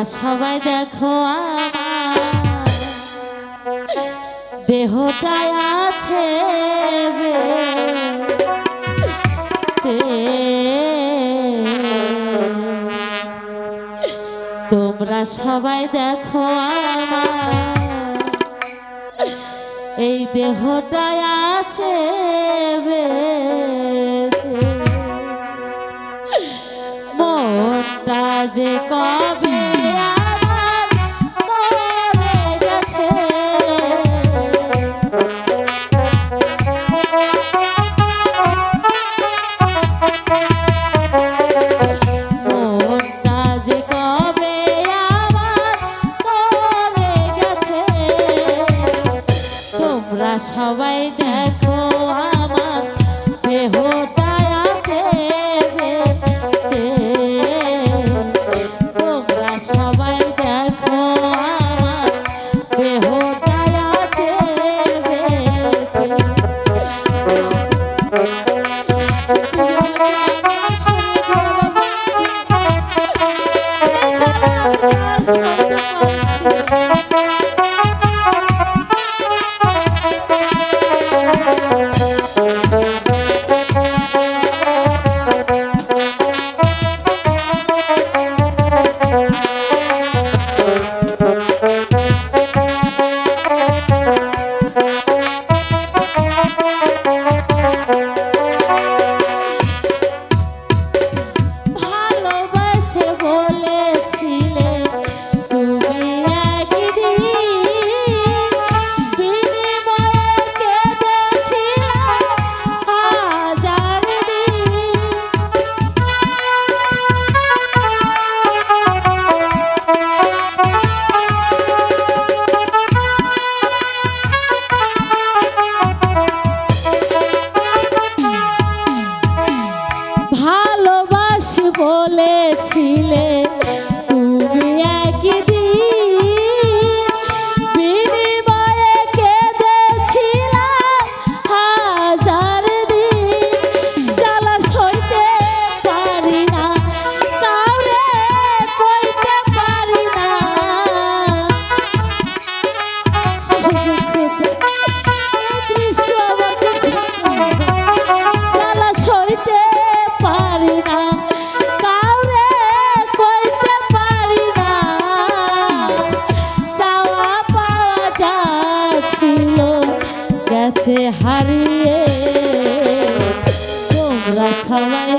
তোমরা সবাই দেখো দেহটায় আছে তোমরা সবাই দেখো এই দেহটায় আছে মোটা যে কবে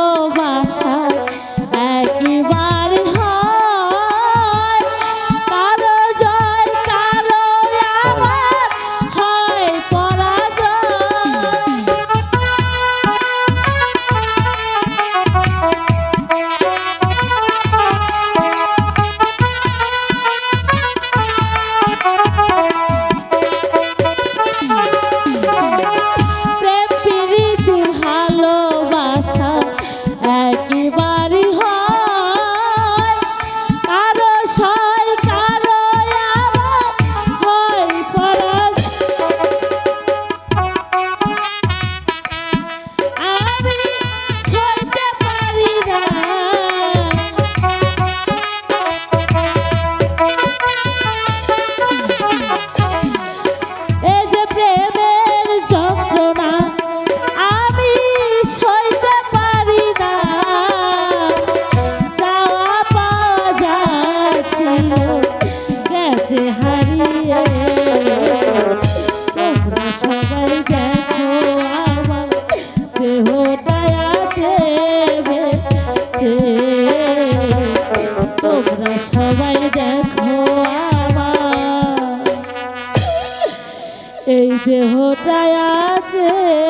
Oh, my. দেহটায় আছে।